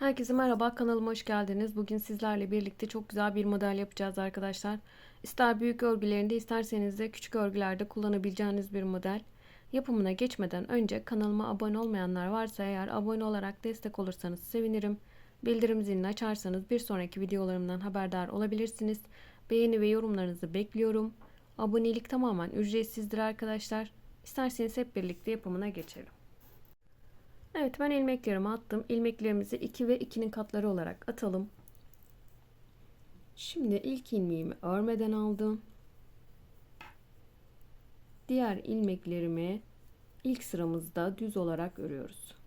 Herkese merhaba kanalıma hoş geldiniz. Bugün sizlerle birlikte çok güzel bir model yapacağız arkadaşlar. İster büyük örgülerinde isterseniz de küçük örgülerde kullanabileceğiniz bir model. Yapımına geçmeden önce kanalıma abone olmayanlar varsa eğer abone olarak destek olursanız sevinirim. Bildirim zilini açarsanız bir sonraki videolarımdan haberdar olabilirsiniz. Beğeni ve yorumlarınızı bekliyorum. Abonelik tamamen ücretsizdir arkadaşlar. İsterseniz hep birlikte yapımına geçelim. Evet ben ilmeklerimi attım. İlmeklerimizi 2 ve 2'nin katları olarak atalım. Şimdi ilk ilmeğimi örmeden aldım. Diğer ilmeklerimi ilk sıramızda düz olarak örüyoruz.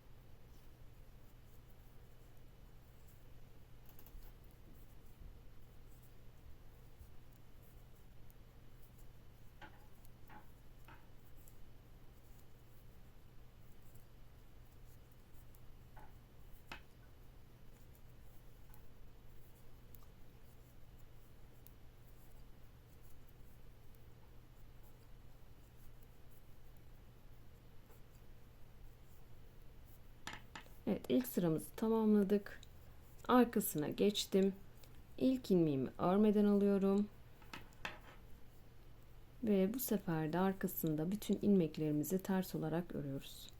Evet ilk sıramızı tamamladık. Arkasına geçtim. İlk ilmeğimi örmeden alıyorum. Ve bu sefer de arkasında bütün ilmeklerimizi ters olarak örüyoruz.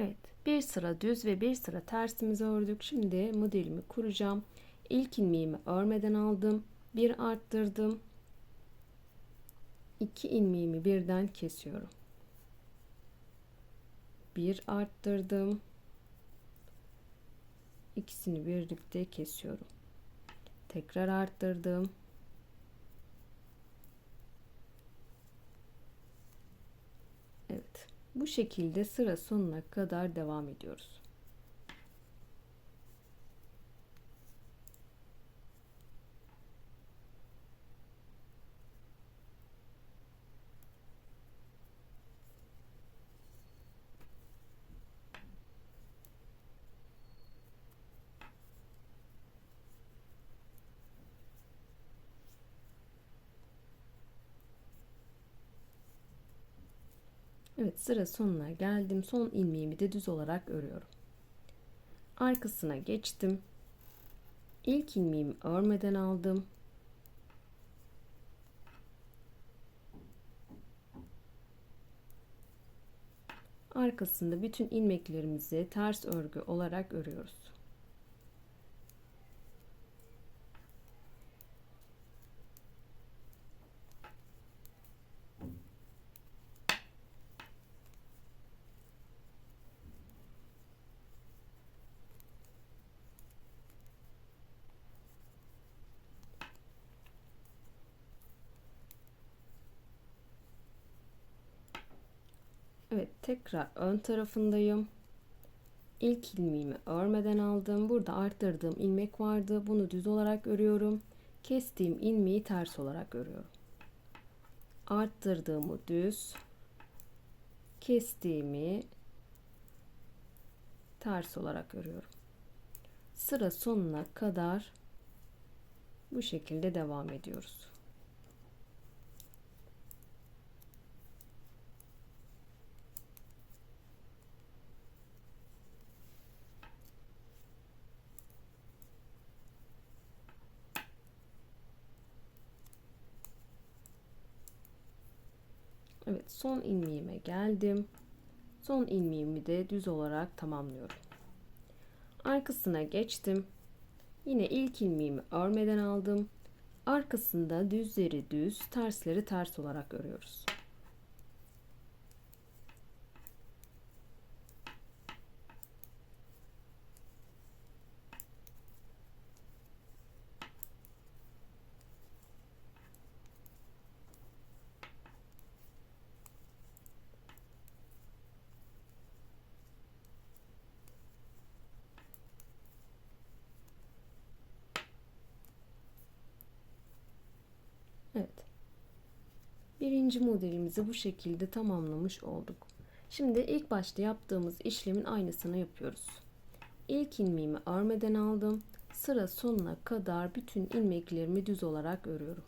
Evet, bir sıra düz ve bir sıra tersimizi ördük. Şimdi modelimi kuracağım. İlk ilmeğimi örmeden aldım. Bir arttırdım. İki ilmeğimi birden kesiyorum. Bir arttırdım. İkisini birlikte kesiyorum. Tekrar arttırdım. Evet. Bu şekilde sıra sonuna kadar devam ediyoruz. Evet sıra sonuna geldim. Son ilmeğimi de düz olarak örüyorum. Arkasına geçtim. İlk ilmeğimi örmeden aldım. Arkasında bütün ilmeklerimizi ters örgü olarak örüyoruz. Evet tekrar ön tarafındayım. İlk ilmeğimi örmeden aldım. Burada arttırdığım ilmek vardı. Bunu düz olarak örüyorum. Kestiğim ilmeği ters olarak örüyorum. Arttırdığımı düz, kestiğimi ters olarak örüyorum. Sıra sonuna kadar bu şekilde devam ediyoruz. Evet son ilmeğime geldim. Son ilmeğimi de düz olarak tamamlıyorum. Arkasına geçtim. Yine ilk ilmeğimi örmeden aldım. Arkasında düzleri düz, tersleri ters olarak örüyoruz. Evet. Birinci modelimizi bu şekilde tamamlamış olduk. Şimdi ilk başta yaptığımız işlemin aynısını yapıyoruz. İlk ilmeğimi örmeden aldım. Sıra sonuna kadar bütün ilmeklerimi düz olarak örüyorum.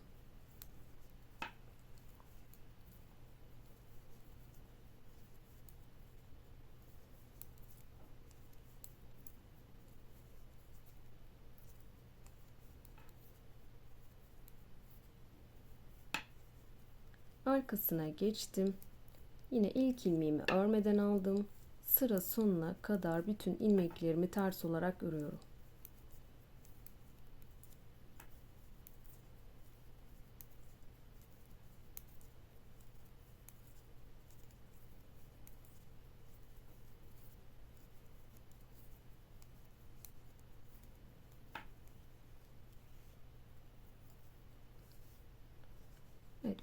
Arkasına geçtim. Yine ilk ilmeğimi örmeden aldım. Sıra sonuna kadar bütün ilmeklerimi ters olarak örüyorum.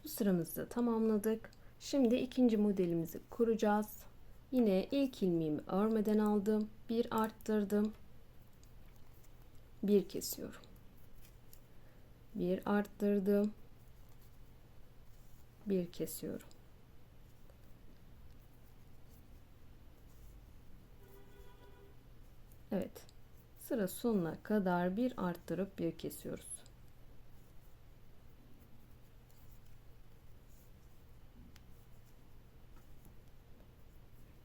Bu sıramızı tamamladık. Şimdi ikinci modelimizi kuracağız. Yine ilk ilmeğimi örmeden aldım. Bir arttırdım. Bir kesiyorum. Bir arttırdım. Bir kesiyorum. Evet. Sıra sonuna kadar bir arttırıp bir kesiyoruz.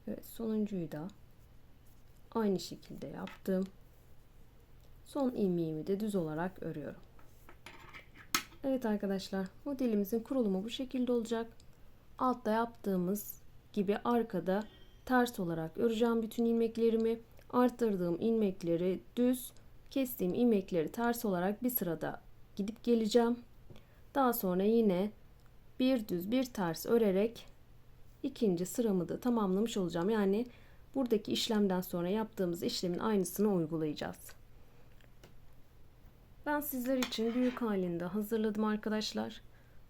Evet sonuncuyu da aynı şekilde yaptım. Son ilmeğimi de düz olarak örüyorum. Evet arkadaşlar modelimizin kurulumu bu şekilde olacak. Altta yaptığımız gibi arkada ters olarak öreceğim bütün ilmeklerimi. Arttırdığım ilmekleri düz, kestiğim ilmekleri ters olarak bir sırada gidip geleceğim. Daha sonra yine bir düz bir ters örerek ikinci sıramı da tamamlamış olacağım. Yani buradaki işlemden sonra yaptığımız işlemin aynısını uygulayacağız. Ben sizler için büyük halinde hazırladım arkadaşlar.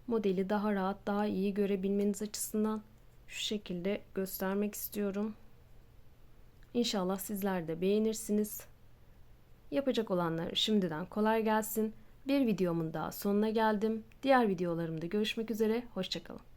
Modeli daha rahat, daha iyi görebilmeniz açısından şu şekilde göstermek istiyorum. İnşallah sizler de beğenirsiniz. Yapacak olanlara şimdiden kolay gelsin. Bir videomun daha sonuna geldim. Diğer videolarımda görüşmek üzere. Hoşçakalın.